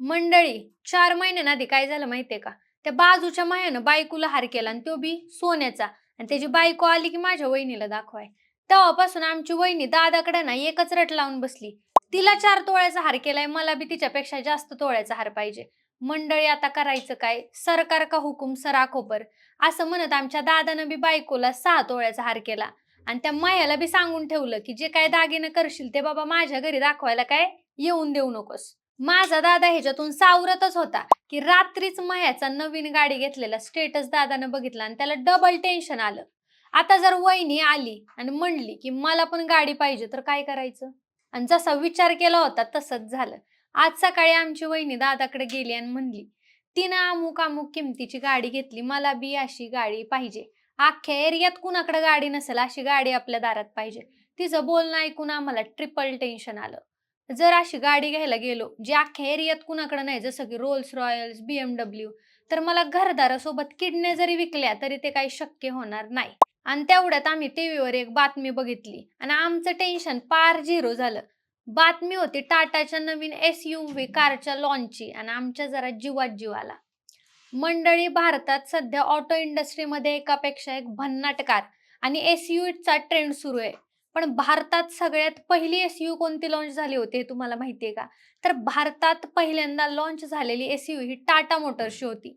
मंडळी चार महिन्यां आधी काय झालं माहितीये का? त्या बाजूच्या मायानं बायकोला हार केला आणि तो बी सोन्याचा. आणि त्याची बायको आली की माझ्या वहिनीला दाखवाय. तेव्हापासून आमची वहिनी दादाकडे ना एकच रट लावून बसली. तिला चार तोळ्याचा हार केलाय मला बी तिच्यापेक्षा जास्त तोळ्याचा हार पाहिजे. मंडळी आता करायचं काय? सरकार का हुकुम सराखोपर? असं म्हणत आमच्या दादानं बी बायकोला सहा तोळ्याचा हार केला. आणि त्या मायाला बी सांगून ठेवलं की जे काय दागिनं करशील ते बाबा माझ्या घरी दाखवायला काय? येऊन देऊ नकोस. माझा दादा ह्याच्यातून सावरतच होता की रात्रीच मायाचा नवीन गाडी घेतलेला स्टेटस दादानं बघितला आणि त्याला डबल टेन्शन आलं. आता जर वहिनी आली आणि म्हणली की मला पण गाडी पाहिजे तर काय करायचं? आणि जसा विचार केला होता तसंच झालं. आज सकाळी आमची वहिनी दादाकडे गेली आणि म्हणली तिनं अमुक अमुक किमतीची गाडी घेतली मला बी अशी गाडी पाहिजे. अख्ख्या एरियात कुणाकडे गाडी नसेल अशी गाडी आपल्या दारात पाहिजे. तिचं बोलणं ऐकून आम्हाला ट्रिपल टेन्शन आलं. जर अशी गाडी घ्यायला गेलो जी अख्ख्या एरियात कुणाकडे नाही जसं की रोल्स रॉयल्स बीएमडब्ल्यू तर मला घरदारासोबत किडने जरी विकल्या तरी ते काही शक्य होणार नाही. आणि तेवढ्यात आम्ही टीव्हीवर एक बातमी बघितली आणि आमचं टेन्शन पार झिरो झालं. बातमी होती टाटाच्या नवीन एस यू व्ही कारच्या लॉन्चची आणि आमच्या जरा जीवात जीव आला. मंडळी भारतात सध्या ऑटो इंडस्ट्रीमध्ये एकापेक्षा एक भन्नाट कार आणि एस चा ट्रेंड सुरू आहे. पण भारतात सगळ्यात पहिली एस यू कोणती लॉन्च झाली होती हे तुम्हाला माहितीये का? तर भारतात पहिल्यांदा लॉन्च झालेली एस यू ही टाटा मोटर्सची होती.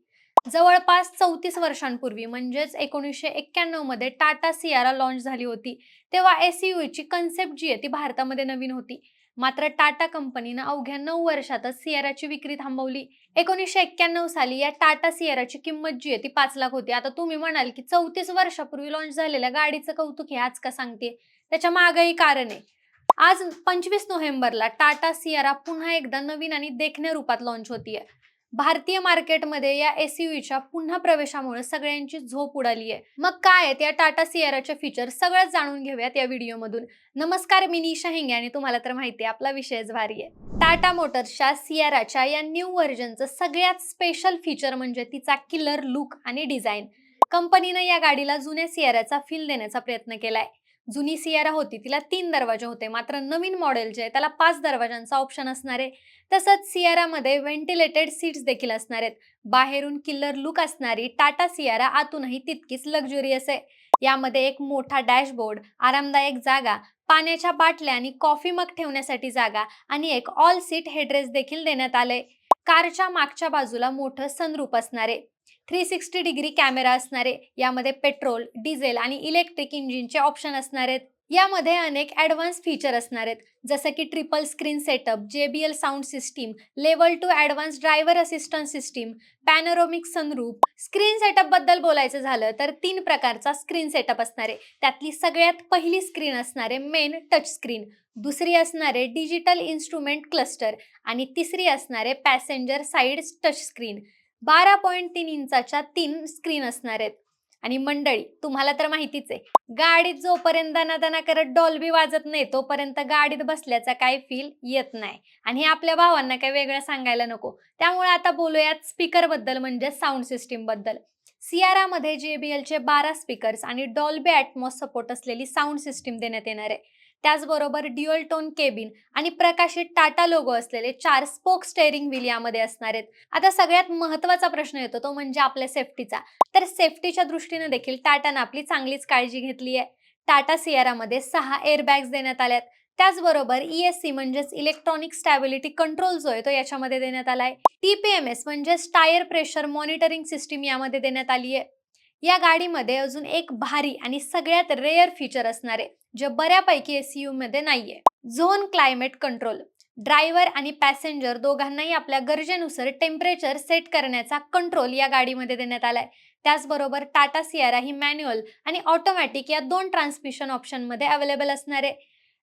जवळपास चौतीस वर्षांपूर्वी म्हणजेच एकोणीसशे एक्क्याण्णवमध्ये टाटा सियारा लॉन्च झाली होती. तेव्हा एसयूची ची कन्सेप्ट जी आहे ती भारतामध्ये नवीन होती. मात्र टाटा कंपनीनं अवघ्या नऊ वर्षातच सियाराची विक्री थांबवली. एकोणीसशे एक्क्याण्णव साली या टाटा सियाराची किंमत जी आहे ती पाच लाख होती. आता तुम्ही म्हणाल की चौतीस वर्षापूर्वी लॉन्च झालेल्या गाडीचं कौतुक हे आज का सांगते त्याच्या मागेही कारण आहे. आज पंचवीस नोव्हेंबरला टाटा सियारा पुन्हा एकदा नवीन आणि देखण्या रूपात लॉन्च होतीये. भारतीय मार्केटमध्ये या एसयूव्हीच्या पुन्हा प्रवेशामुळे सगळ्यांची झोप उडाली आहे मग काय आहेत या टाटा सियाराचे फीचर सगळंच जाणून घेऊयात या व्हिडिओमधून. नमस्कार मी निशा हिंगे आणि तुम्हाला तर माहिती आहे आपला विषयच भारी आहे. टाटा मोटर्सच्या सियाराच्या या न्यू व्हर्जनचं सगळ्यात स्पेशल फीचर म्हणजे तिचा किलर लुक आणि डिझाईन कंपनीनं या गाडीला जुन्या सियाराचा फील देण्याचा प्रयत्न केलाय. जुनी सियारा होती तिला तीन दरवाजे होते मात्र नवीन मॉडेल जे आहे त्याला पाच दरवाजांचा ऑप्शन असणार आहे. तसंच सियारामध्ये व्हेंटिलेटेड सीट्स देखील असणार आहेत. बाहेरून किल्लर लुक असणारी टाटा सियारा आतूनही तितकीच लक्झुरियस आहे. यामध्ये एक मोठा डॅशबोर्ड आरामदायक जागा पाण्याच्या बाटल्या आणि कॉफी मग ठेवण्यासाठी जागा आणि एक ऑल सीट हेडरेस देखील देण्यात आले कारच्या मागच्या बाजूला मोठं सनरूप असणारे थ्री सिक्स्टी डिग्री कॅमेरा असणारे यामध्ये पेट्रोल डिझेल आणि इलेक्ट्रिक इंजिनचे ऑप्शन असणार आहेत. यामध्ये अनेक ॲडव्हान्स फीचर असणार आहेत. जसं की triple screen setup J B L sound system level two advance driver assistance system panoramic sunroof screen सेटअपबद्दल बोलायचं झालं तर तीन प्रकारचा स्क्रीन सेटअप असणारे त्यातली सगळ्यात पहिली स्क्रीन असणारे मेन टच स्क्रीन. दुसरी असणारे डिजिटल इन्स्ट्रुमेंट क्लस्टर आणि तिसरी असणारे पॅसेंजर साईड टच स्क्रीन. बारा पॉईंट तीन इंचाच्या तीन स्क्रीन असणार आहेत. आणि मंडळी तुम्हाला तर माहितीच आहे गाडीत जोपर्यंत दना करत डॉल्बी वाजत नाही तोपर्यंत गाडीत बसल्याचा काही फील येत नाही. आणि हे आपल्या भावांना काही वेगळं सांगायला नको. त्यामुळे आता बोलूयात स्पीकरबद्दल म्हणजे साऊंड सिस्टीमबद्दल. सियारामध्ये मध्ये जेबीएलचे बारा स्पीकर्स आणि डॉल्बी ॲटमॉस सपोर्ट असलेली साऊंड सिस्टीम देण्यात येणार आहे. त्याचबरोबर ड्युअल टोन केबिन आणि प्रकाशित टाटा लोगो असलेले चार स्पोक स्टेअरिंग व्हील यामध्ये असणार आहेत. आता सगळ्यात महत्त्वाचा प्रश्न येतो तो म्हणजे आपल्या सेफ्टीचा. तर सेफ्टीच्या दृष्टीने देखील टाटानं आपली चांगलीच काळजी घेतली आहे. टाटा सियारामध्ये सहा एअरबॅग्स देण्यात आल्यात. त्याचबरोबर ईएससी म्हणजेच इलेक्ट्रॉनिक स्टॅबिलिटी कंट्रोल जो आहे तो याच्यामध्ये देण्यात आलाय टीपीएमएस म्हणजेच टायर प्रेशर मॉनिटरिंग सिस्टीम यामध्ये देण्यात आली आहे. या गाडीमध्ये अजून एक भारी आणि सगळ्यात रेअर फीचर असणार आहे. जे बऱ्यापैकी एसीयू मध्ये नाहीये. झोन क्लायमेट कंट्रोल ड्रायव्हर आणि पॅसेंजर दोघांनाही आपल्या गरजेनुसार टेम्परेचर सेट करण्याचा कंट्रोल या गाडीमध्ये देण्यात आलाय. त्याचबरोबर टाटा सियारा ही मॅन्युअल आणि ऑटोमॅटिक या दोन ट्रान्समिशन ऑप्शनमध्ये अवेलेबल असणार आहे.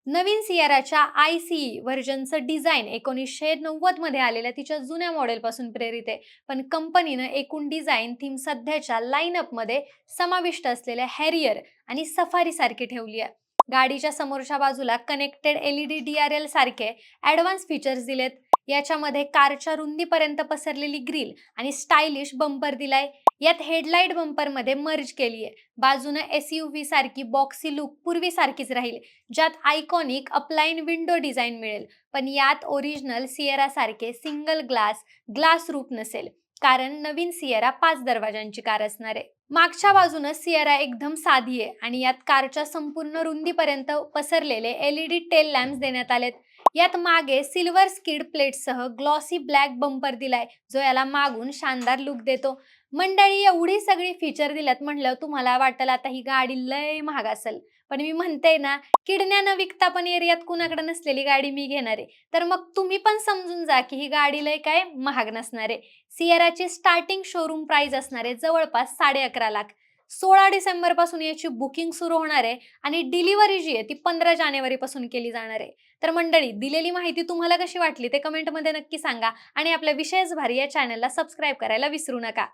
नवीन सियाराच्या आय सी व्हर्जनचं डिझाईन एकोणीसशे नव्वदमध्ये आलेल्या तिच्या जुन्या मॉडेलपासून प्रेरित आहे. पण कंपनीनं एकूण डिझाईन थीम सध्याच्या लाईनअपमध्ये समाविष्ट असलेल्या हॅरियर आणि सफारी सारखी ठेवली आहे. गाडीच्या समोरच्या बाजूला connected LED DRL D R L सारखे ॲडव्हान्स फीचर्स दिलेत. याच्यामध्ये कारच्या रुंदीपर्यंत पसरलेली ग्रिल आणि स्टायलिश बंपर दिलाय. यात हेडलाईट बंपरमध्ये मर्ज केली आहे बाजूनं एस यू व्ही सारखी बॉक्सी लुक पूर्वीसारखीच राहील ज्यात आयकॉनिक अपलाईन विंडो डिझाईन मिळेल. पण यात ओरिजिनल सिएरा सारखे सिंगल ग्लास ग्लास रूप नसेल. कारण नवीन सिएरा पाच दरवाजांची कार असणार आहे. मागच्या बाजूनं सिएरा एकदम साधी आहे आणि यात कारच्या संपूर्ण रुंदीपर्यंत पसरलेले एलईडी टेल लॅम्प्स देण्यात आलेत. यात मागे सिल्वर स्किड प्लेटसह ग्लॉसी ब्लॅक बंपर दिलाय जो याला मागून शानदार लुक देतो. मंडळी एवढी सगळी फीचर दिल्यात म्हणलं तुम्हाला वाटलं आता ही गाडी लय महाग असेल. पण मी म्हणते ना किडण्या न विकता पण एरियात कुणाकडे नसलेली गाडी मी घेणार. आहे तर मग तुम्ही पण समजून जा की ही गाडी लय काय महाग नसणार आहे. सिएराची स्टार्टिंग शोरूम प्राइस असणार आहे जवळपास साडे अकरा लाख. सोळा डिसेंबरपासून याची बुकिंग सुरू होणार आहे आणि डिलिव्हरी जी आहे ती पंधरा जानेवारी पासून केली जाणार आहे. तर मंडळी दिलेली माहिती तुम्हाला कशी वाटली ते कमेंटमध्ये नक्की सांगा आणि आपल्या विशेष भारी या चॅनलला सबस्क्राईब करायला विसरू नका.